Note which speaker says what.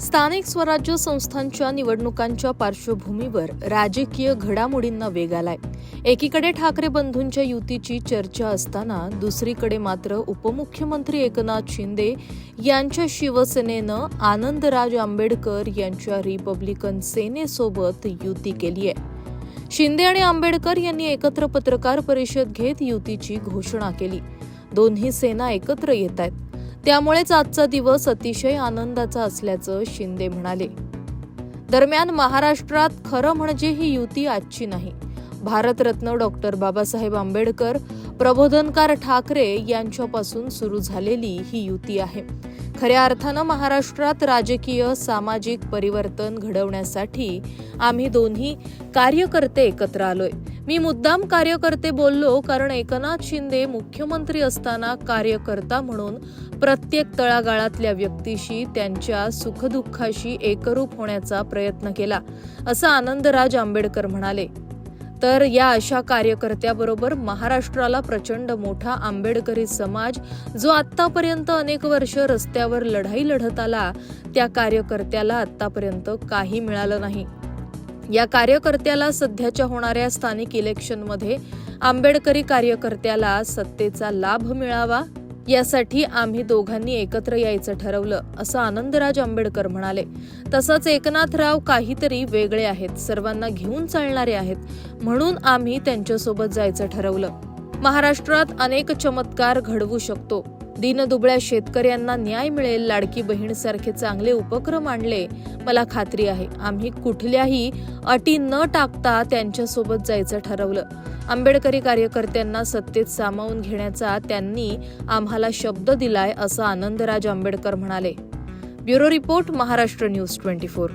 Speaker 1: स्थानिक स्वराज्य संस्थांच्या निवडणुकांच्या पार्श्वभूमीवर राजकीय घडामोडींना वेग आलाय. एकीकडे ठाकरे बंधूंच्या युतीची चर्चा असताना दुसरीकडे मात्र उपमुख्यमंत्री एकनाथ शिंदे यांच्या शिवसेनेनं आनंदराज आंबेडकर यांच्या रिपब्लिकन सेनेसोबत युती केली आहे. शिंदे आणि आंबेडकर यांनी एकत्र पत्रकार परिषद घेत युतीची घोषणा केली. दोन्ही सेना एकत्र येत आहेत. त्यामुळेच आजचा दिवस अतिशय आनंदाचा असल्याचं शिंदे म्हणाले. दरम्यान महाराष्ट्रात खरं म्हणजे ही युती आजची नाही. भारतरत्न डॉक्टर बाबासाहेब आंबेडकर प्रबोधनकार ठाकरे यांच्यापासून सुरू झालेली ही युती आहे. खऱ्या अर्थानं महाराष्ट्रात राजकीय सामाजिक परिवर्तन घडवण्यासाठी आम्ही दोन्ही कार्यकर्ते एकत्र आलोय. मी मुद्दाम कार्यकर्ते बोललो कारण एकनाथ शिंदे मुख्यमंत्री असताना कार्यकर्ता म्हणून प्रत्येक तळागाळातल्या व्यक्तीशी त्यांच्या सुखदुःखाशी एकरूप होण्याचा प्रयत्न केला असं आनंदराज आंबेडकर म्हणाले. तर या अशा कार्यकर्त्याबरोबर महाराष्ट्राला प्रचंड मोठा आंबेडकरी समाज जो आत्तापर्यंत अनेक वर्ष रस्त्यावर लढाई लढत आला त्या कार्यकर्त्याला आत्तापर्यंत काही मिळालं नाही. या कार्यकर्त्याला सध्याच्या होणाऱ्या स्थानिक इलेक्शनमध्ये आंबेडकरी कार्यकर्त्याला सत्तेचा लाभ मिळावा यासाठी आम्ही दोघांनी एकत्र यायचं ठरवलं असं आनंदराज आंबेडकर म्हणाले. तसंच एकनाथराव काहीतरी वेगळे आहेत सर्वांना घेऊन चालणारे आहेत म्हणून आम्ही त्यांच्यासोबत जायचं ठरवलं. महाराष्ट्रात अनेक चमत्कार घडवू शकतो. दीनदुबळ्या शेतकऱ्यांना न्याय मिळेल लाडकी बहीण सारखे चांगले उपक्रम आणले. मला खात्री आहे आम्ही कुठल्याही अटी न टाकता त्यांच्यासोबत जायचं ठरवलं. आंबेडकरी कार्यकर्त्यांना सत्तेत सामावून घेण्याचा त्यांनी आम्हाला शब्द दिलाय असं आनंदराज आंबेडकर म्हणाले. Bureau report Maharashtra news twenty four.